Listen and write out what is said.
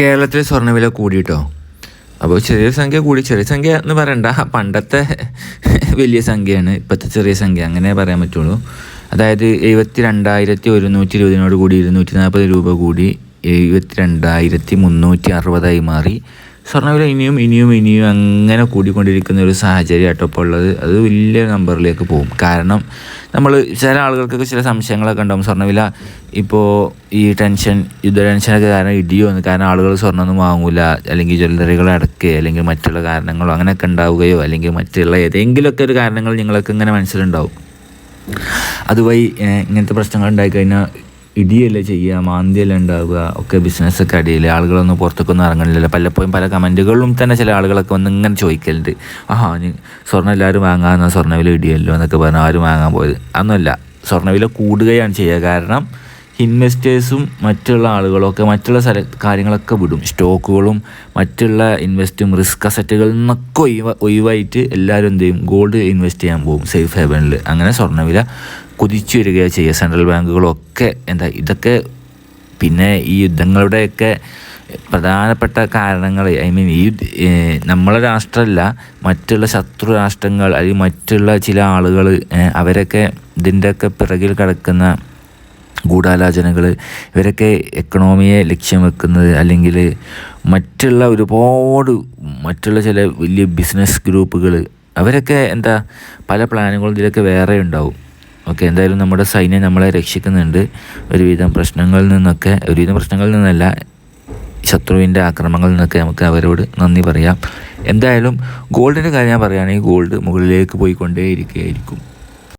കേരളത്തിൽ സ്വർണവില കൂടിയിട്ടോ? അപ്പോൾ ചെറിയ സംഖ്യ കൂടി. ചെറിയ സംഖ്യ എന്ന് പറയണ്ട. പണ്ടത്തെ വലിയ സംഖ്യയാണ്. ഇപ്പോഴത്തെ ചെറിയ സംഖ്യ. അങ്ങനെ പറയാൻ പറ്റുള്ളൂ. അതായത് എഴുപത്തി രണ്ടായിരത്തി ഒരുന്നൂറ്റി ഇരുപതിനോട് കൂടി ഇരുന്നൂറ്റി നാൽപ്പത് രൂപ കൂടി എഴുപത്തി രണ്ടായിരത്തി മുന്നൂറ്റി അറുപതായി മാറി സ്വർണവില ഇനിയും ഇനിയും ഇനിയും അങ്ങനെ കൂടിക്കൊണ്ടിരിക്കുന്ന ഒരു സാഹചര്യം ആട്ടോ ഇപ്പോൾ ഉള്ളത്. അത് വലിയ നമ്പറിലേക്ക് പോകും. കാരണം നമ്മൾ ചില ആളുകൾക്കൊക്കെ ചില സംശയങ്ങളൊക്കെ ഉണ്ടാകും സ്വർണവില ഇപ്പോൾ ഈ ടെൻഷൻ യുദ്ധ ടെൻഷനൊക്കെ കാരണം ഇടിയോ എന്ന് കാരണം ആളുകൾ സ്വർണമൊന്നും വാങ്ങൂല അല്ലെങ്കിൽ ജ്വല്ലറികൾ അടക്കുക അല്ലെങ്കിൽ മറ്റുള്ള കാരണങ്ങളോ അങ്ങനെയൊക്കെ ഉണ്ടാവുകയോ അല്ലെങ്കിൽ മറ്റുള്ള ഏതെങ്കിലുമൊക്കെ ഒരു കാരണങ്ങൾ നിങ്ങൾക്ക് ഇങ്ങനെ മനസ്സിലുണ്ടാവും. അതുവഴി ഇങ്ങനത്തെ പ്രശ്നങ്ങൾ ഉണ്ടായിക്കഴിഞ്ഞാൽ ഇടിയല്ലേ ചെയ്യുക മാന്തിയല്ലേ ഉണ്ടാവുക ഒക്കെ ബിസിനസ്സൊക്കെ അടിയിൽ. ആളുകളൊന്നും പുറത്തേക്കൊന്നും ഇറങ്ങണില്ലല്ലോ. പലപ്പോഴും പല കമന്റുകളിലും തന്നെ ചില ആളുകളൊക്കെ വന്ന് ഇങ്ങനെ ചോദിക്കലുണ്ട്. ആഹാ നീ സ്വർണം എല്ലാവരും വാങ്ങാമെന്ന സ്വർണവില ഇടിയല്ലോ എന്നൊക്കെ പറഞ്ഞാൽ ആരും വാങ്ങാൻ പോയത്. അതൊന്നുമല്ല സ്വർണവില കൂടുകയാണ് ചെയ്യുക. കാരണം ഇൻവെസ്റ്റേഴ്സും മറ്റുള്ള ആളുകളൊക്കെ മറ്റുള്ള സ്ഥല കാര്യങ്ങളൊക്കെ വിടും. സ്റ്റോക്കുകളും മറ്റുള്ള ഇൻവെസ്റ്റും റിസ്ക് അസറ്റുകളിൽ നിന്നൊക്കെ ഒഴിവ ഒഴിവായിട്ട് എല്ലാവരും എന്ത് ചെയ്യും? ഗോൾഡ് ഇൻവെസ്റ്റ് ചെയ്യാൻ പോകും. സേഫ് ഹെവനിൽ അങ്ങനെ സ്വർണവില കുതിച്ചു വരികയാണ് ചെയ്യുക. സെൻട്രൽ ബാങ്കുകളൊക്കെ എന്താ ഇതൊക്കെ പിന്നെ ഈ യുദ്ധങ്ങളുടെയൊക്കെ പ്രധാനപ്പെട്ട കാരണങ്ങൾ. ഐ മീൻ ഈ നമ്മളെ രാഷ്ട്രമല്ല മറ്റുള്ള ശത്രു രാഷ്ട്രങ്ങൾ അല്ലെങ്കിൽ മറ്റുള്ള ചില ആളുകൾ അവരൊക്കെ ഇതിന്റെയൊക്കെ പിറകിൽ കിടക്കുന്ന ഗൂഢാലോചനകൾ ഇവരൊക്കെ എക്കണോമിയെ ലക്ഷ്യം വെക്കുന്നത് അല്ലെങ്കിൽ മറ്റുള്ള ഒരുപാട് മറ്റുള്ള ചില വലിയ ബിസിനസ് ഗ്രൂപ്പുകൾ അവരൊക്കെ എന്താ പല പ്ലാനുകളും ഇതിലൊക്കെ വേറെ ഉണ്ടാവും. ഓക്കെ എന്തായാലും നമ്മുടെ സൈന്യം നമ്മളെ രക്ഷിക്കുന്നുണ്ട്. ഒരുവിധം പ്രശ്നങ്ങളിൽ നിന്നൊക്കെ ഒരുവിധം പ്രശ്നങ്ങളിൽ നിന്നല്ല ശത്രുവിന്റെ ആക്രമണങ്ങളിൽ നിന്നൊക്കെ നമുക്ക് അവരോട് നന്ദി പറയാം. എന്തായാലും ഗോൾഡിന്റെ കാര്യം ഞാൻ പറയുകയാണെങ്കിൽ ഗോൾഡ് മുകളിലേക്ക് പോയിക്കൊണ്ടേയിരിക്കുകയായിരിക്കും.